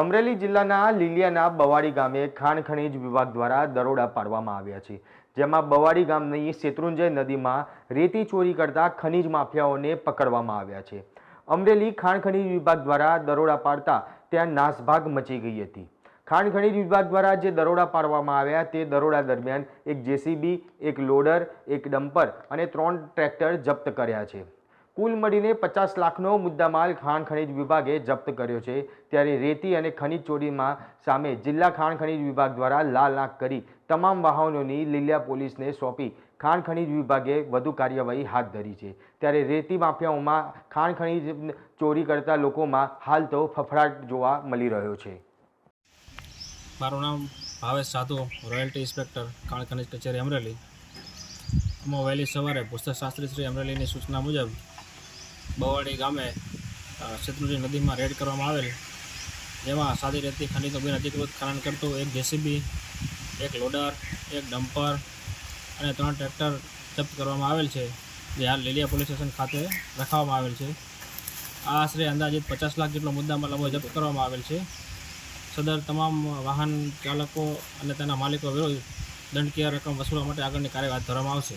અમરેલી જિલ્લાના લીલિયાના બવાડી ગામે ખાણ ખનીજ વિભાગ દ્વારા દરોડા પાડવામાં આવ્યા છે, જેમાં બવાડી ગામની શેત્રુંજય નદીમાં રેતી ચોરી કરતા ખનીજ માફિયાઓને પકડવામાં આવ્યા છે. અમરેલી ખાણ ખનીજ વિભાગ દ્વારા દરોડા પાડતા ત્યાં નાસભાગ મચી ગઈ હતી. ખાણ ખનીજ વિભાગ દ્વારા જે દરોડા પાડવામાં આવ્યા તે દરોડા દરમિયાન એક જેસીબી, એક લોડર, એક ડમ્પર અને ત્રણ ટ્રેક્ટર જપ્ત કર્યા છે. કુલ મળીને પચાસ લાખનો મુદ્દામાલ ખાણ ખનિજ વિભાગે જપ્ત કર્યો છે. ત્યારે રેતી અને ખનિજ ચોરીમાં સામે જિલ્લા ખાણ ખનિજ વિભાગ દ્વારા લાલ આંખ કરી તમામ વાહનોની લીલિયા પોલીસને સોંપી ખાણ ખનિજ વિભાગે વધુ કાર્યવાહી હાથ ધરી છે. ત્યારે રેતી માફિયાઓમાં ખાણ ખનિજ ચોરી કરતા લોકોમાં હાલ તો ફફડાટ જોવા મળી રહ્યો છે. મારું નામ ભાવેશ સાધુ, રોયલ્ટી ઇન્સ્પેક્ટર, ખાણ ખનિજ કચેરી અમરેલી. અમે વહેલી સવારે પુસ્તક શાસ્ત્રી શ્રી અમરેલીની સૂચના મુજબ બવાડી ગામે શત્રુજી નદીમાં રેડ કરવામાં આવેલ, જેમાં સાદી રેતી ખનીજનું બિન અધિકૃત ખનન કરતું એક જેસીબી, એક લોડર, એક ડમ્પર અને ત્રણ ટ્રેક્ટર જપ્ત કરવામાં આવેલ છે, જે હાલ લીલિયા પોલીસ સ્ટેશન ખાતે રખાવવામાં આવેલ છે. આ આશરે અંદાજિત પચાસ લાખ જેટલો મુદ્દામાં લંબો જપ્ત કરવામાં આવેલ છે. સદર તમામ વાહન ચાલકો અને તેના માલિકો વિરુદ્ધ દંડકીય રકમ વસૂલવા માટે આગળની કાર્યવાહી ધરવામાં આવશે.